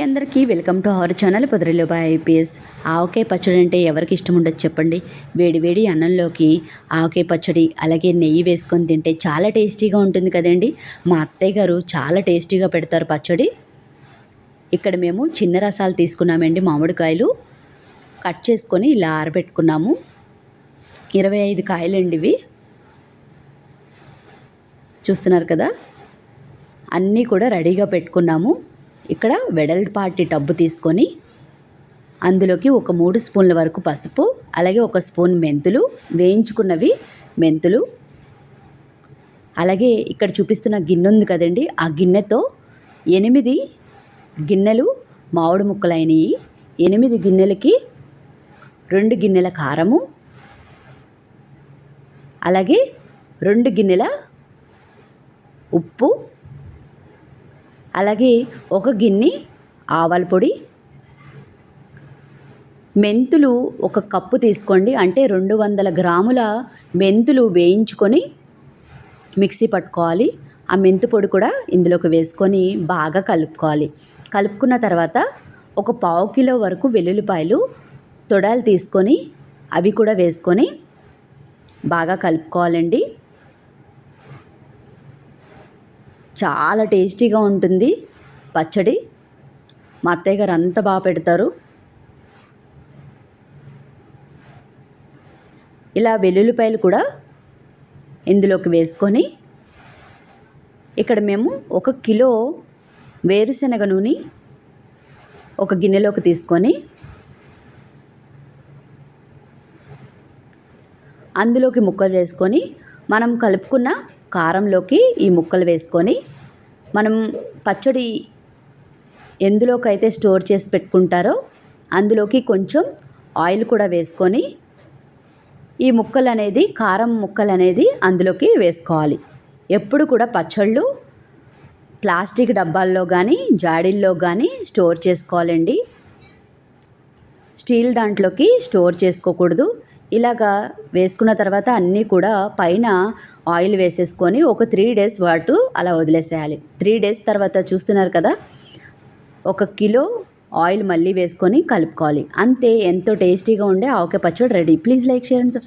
అందరికీ welcome to our channel పొదరిలోబా IPS. Avakaya పచ్చడి అంటే ఎవరికి ఇష్టం ఉండదు చెప్పండి. వేడి వేడి అన్నంలోకి ఆవకాయ పచ్చడి అలాగే నెయ్యి వేసుకొని తింటే చాలా టేస్టీగా ఉంటుంది కదండి. మా అత్తయ్య గారు చాలా టేస్టీగా పెడతారు పచ్చడి. ఇక్కడ మేము చిన్న రసాలు తీసుకున్నామండి మామిడికాయలు. కట్ చేసుకొని ఇలా ఆరబెట్టుకున్నాము. ఇరవై ఐదు కాయలండి ఇవి. చూస్తున్నారు కదా? అన్నీ కూడా రెడీగా పెట్టుకున్నాము. ఇక్కడ వెడల్పాటి టబ్బు తీసుకొని అందులోకి ఒక మూడు స్పూన్ల వరకు పసుపు అలాగే ఒక స్పూన్ మెంతులు వేయించుకున్నవి మెంతులు. అలాగే ఇక్కడ చూపిస్తున్న గిన్నె ఉంది కదండి ఆ గిన్నెతో ఎనిమిది గిన్నెలు మామిడి ముక్కలైనవి ఎనిమిది గిన్నెలకి రెండు గిన్నెల కారము అలాగే రెండు గిన్నెల ఉప్పు అలాగే ఒక గిన్నె ఆవాల పొడి మెంతులు ఒక కప్పు తీసుకోండి. అంటే రెండు వందల గ్రాముల మెంతులు వేయించుకొని మిక్సీ పట్టుకోవాలి. ఆ మెంతు పొడి కూడా ఇందులోకి వేసుకొని బాగా కలుపుకోవాలి. కలుపుకున్న తర్వాత ఒక పావు కిలో వరకు వెల్లుల్లిపాయలు తొడాలు తీసుకొని అవి కూడా వేసుకొని బాగా కలుపుకోవాలండి. చాలా టేస్టీగా ఉంటుంది. పచ్చడి. మా అత్తయ్య గారు అంత బాగా పెడతారు. ఇలా వెల్లుల్లిపాయలు కూడా ఇందులోకి వేసుకొని ఇక్కడ మేము ఒక కిలో వేరుశనగ నూనె ఒక గిన్నెలోకి తీసుకొని అందులోకి ముక్కలు వేసుకొని మనం కలుపుకున్న కారంలోకి ఈ ముక్కలు వేసుకొని మనం పచ్చడి ఎందులోకైతే స్టోర్ చేసి పెట్టుకుంటారో అందులోకి కొంచెం ఆయిల్ కూడా వేసుకొని ఈ ముక్కలు అనేది కారం ముక్కలు అనేది అందులోకి వేసుకోవాలి. ఎప్పుడు కూడా పచ్చళ్ళు ప్లాస్టిక్ డబ్బాల్లో కానీ జాడీల్లో కానీ స్టోర్ చేసుకోవాలండి. స్టీల్ దాంట్లోకి స్టోర్ చేసుకోకూడదు. ఇలాగా వేసుకున్న తర్వాత అన్నీ కూడా పైన ఆయిల్ వేసేసుకొని ఒక త్రీ డేస్ పాటు అలా వదిలేసేయాలి. త్రీ డేస్ తర్వాత చూస్తున్నారు కదా ఒక కిలో ఆయిల్ మళ్ళీ వేసుకొని కలుపుకోవాలి. అంతే ఎంతో టేస్టీగా ఉండే ఆవకాయ పచ్చడి ready. Please like share and subscribe.